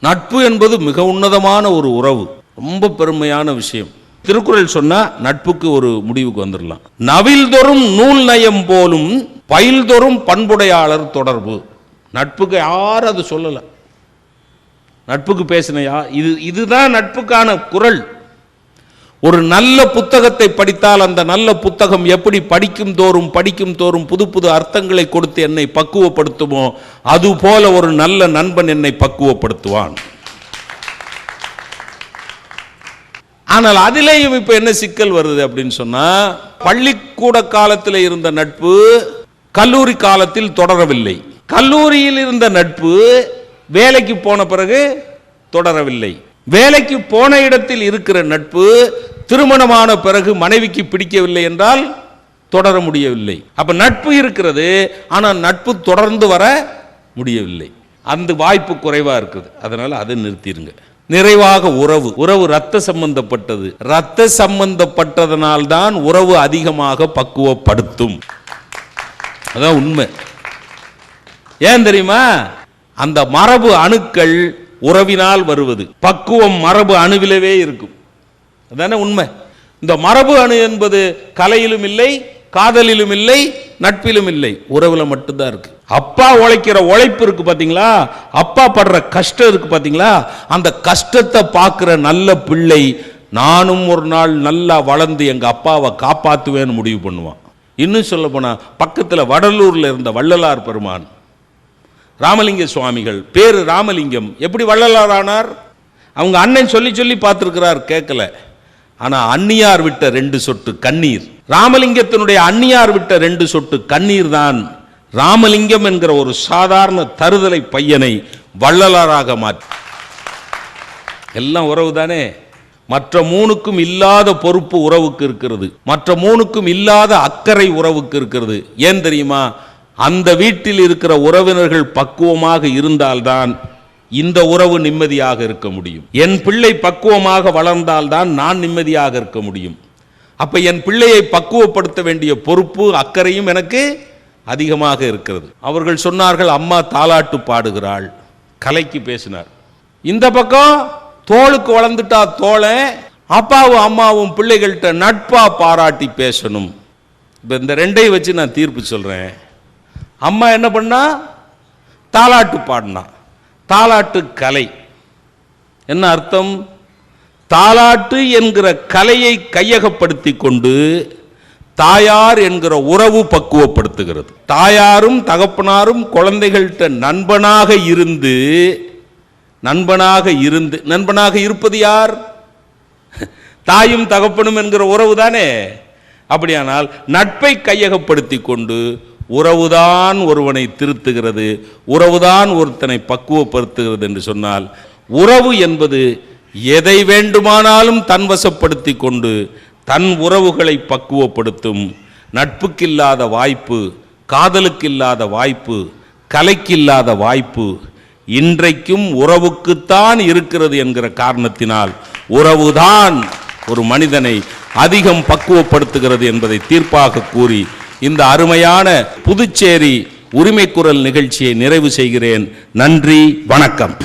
நட்பு என்பது மிக உன்னதமான ஒரு உறவு. ரொம்ப பெருமையான விஷயம். திருக்குறள் சொன்னா நட்புக்கு ஒரு முடிவுக்கு வந்துடலாம் நவில்தொறும் நூல் நயம் போலும் பயில்தொறும் பண்புடையாளர் தொடர்பு. நட்புக்கு யாரும் அது சொல்லலை. நட்புக்கு பேசினையா? இது இதுதான் நட்புக்கான குரல். ஒரு நல்ல புத்தகத்தை படித்தால் அந்த நல்ல புத்தகம் எப்படி படிக்கும் தோறும் படிக்கும் தோறும் புது புது அர்த்தங்களை கொடுத்து என்னை பக்குவப்படுத்துமோ அதுபோல ஒரு நல்ல நண்பன் என்னை பக்குவப்படுத்துவான். ஆனால் அதிலேயும் இப்போ என்ன சிக்கல் வருது அப்படின்னு சொன்னா பள்ளிக்கூட காலத்தில் இருந்த நட்பு கல்லூரி காலத்தில் தொடரவில்லை. கல்லூரியில் இருந்த நட்பு வேலைக்கு போன பிறகு தொடரவில்லை. வேலைக்கு போன இடத்தில் இருக்கிற நட்பு திருமணமான பிறகு மனைவிக்கு பிடிக்கவில்லை என்றால் தொடர முடியவில்லை. அப்ப நட்பு இருக்கிறது ஆனால் நட்பு தொடர்ந்து வர முடியவில்லை. அந்த வாய்ப்பு குறைவாக இருக்குது. அதனால அதை நிறுத்திடுங்க நிறைவாக உறவு. உறவு ரத்த சம்பந்தப்பட்டது. ரத்த சம்பந்தப்பட்டதனால் தான் உறவு அதிகமாக பக்குவப்படுத்தும். அதான் உண்மை. ஏன் தெரியுமா? அந்த மரபு அணுக்கள் உறவினால் வருவது. பக்குவம் மரபு அணுவிலவே இருக்கும். அதானே உண்மை? இந்த மரபு அணு என்பது கலையிலும் இல்லை காதலிலும் இல்லை நட்பிலும் இல்லை. உறவுல மட்டும்தான் இருக்கு. அப்பா உழைக்கிற உழைப்பு இருக்கு பாத்தீங்களா? அப்பா படுற கஷ்டம் இருக்கு பாத்தீங்களா? அந்த கஷ்டத்தை பார்க்கிற நல்ல பிள்ளை நானும் ஒரு நாள் நல்லா வளர்ந்து எங்கள் அப்பாவை காப்பாற்றுவேன்னு முடிவு பண்ணுவான். இன்னும் சொல்ல போனால் பக்கத்தில் வடலூரில் இருந்த வள்ளலார் பெருமான் ராமலிங்க சுவாமிகள் பேர் ராமலிங்கம். எப்படி வள்ளலாரானார்? அவங்க அண்ணன் சொல்லி சொல்லி பார்த்துருக்கிறார் கேட்கல. ஆனால் அந்நியார் விட்ட ரெண்டு சொட்டு கண்ணீர். ராமலிங்கத்தினுடைய அந்நியார் விட்ட ரெண்டு சொட்டு கண்ணீர் தான் ராமலிங்கம் என்கிற ஒரு சாதாரண தருதலை பையனை வள்ளலாராக மாற்றி. எல்லாம் உறவு தானே? மற்ற மூணுக்கும் இல்லாத பொறுப்பு உறவுக்கு இருக்கிறது. மற்ற மூணுக்கும் இல்லாத அக்கறை உறவுக்கு இருக்கிறது. ஏன் தெரியுமா? அந்த வீட்டில் இருக்கிற உறவினர்கள் பக்குவமாக இருந்தால்தான் இந்த உறவு நிம்மதியாக இருக்க முடியும். என் பிள்ளை பக்குவமாக வளர்ந்தால்தான் நான் நிம்மதியாக இருக்க முடியும். அப்ப என் பிள்ளையை பக்குவப்படுத்த வேண்டிய பொறுப்பு அக்கறையும் எனக்கு அதிகமாக இருக்கிறது. அவர்கள் சொன்னார்கள் அம்மா தாலாட்டு பாடுகிறாள். கலைக்கு பேசினார். இந்த பக்கம் தோளுக்கு வளர்ந்துட்டா தோலை அப்பாவும் அம்மாவும் பிள்ளைகள்கிட்ட நட்பா பாராட்டி பேசணும். இப்போ இந்த ரெண்டையும் வச்சு நான் தீர்ப்பு சொல்றேன். அம்மா என்ன பண்ணா? தாலாட்டு பாடினா. தாலாட்டு கலை. என்ன அர்த்தம்? தாலாட்டு என்கிற கலையை கையகப்படுத்தி கொண்டு தாயார் என்கிற உறவு பக்குவப்படுத்துகிறது. தாயாரும் தகப்பனாரும் குழந்தைகள்கிட்ட நண்பனாக இருந்து நண்பனாக இருந்து நண்பனாக இருப்பது யார்? தாயும் தகப்பனும் என்கிற உறவு தானே? அப்படியானால் நட்பை கையகப்படுத்தி கொண்டு உறவுதான் ஒருவனை திருத்துகிறது உறவுதான் ஒருத்தனை பக்குவப்படுத்துகிறது என்று சொன்னால் உறவு என்பது எதை வேண்டுமானாலும் தன்வசப்படுத்தி கொண்டு தன் உறவுகளை பக்குவப்படுத்தும். நட்புக்கில்லாத வாய்ப்பு காதலுக்கில்லாத வாய்ப்பு கலைக்கில்லாத வாய்ப்பு இன்றைக்கும் உறவுக்குத்தான் இருக்கிறது என்கிற காரணத்தினால் உறவுதான் ஒரு மனிதனை அதிகம் பக்குவப்படுத்துகிறது என்பதை தீர்ப்பாக கூறி இந்த அருமையான புதுச்சேரி உரிமை குரல் நிகழ்ச்சியை நிறைவு செய்கிறேன். நன்றி வணக்கம்.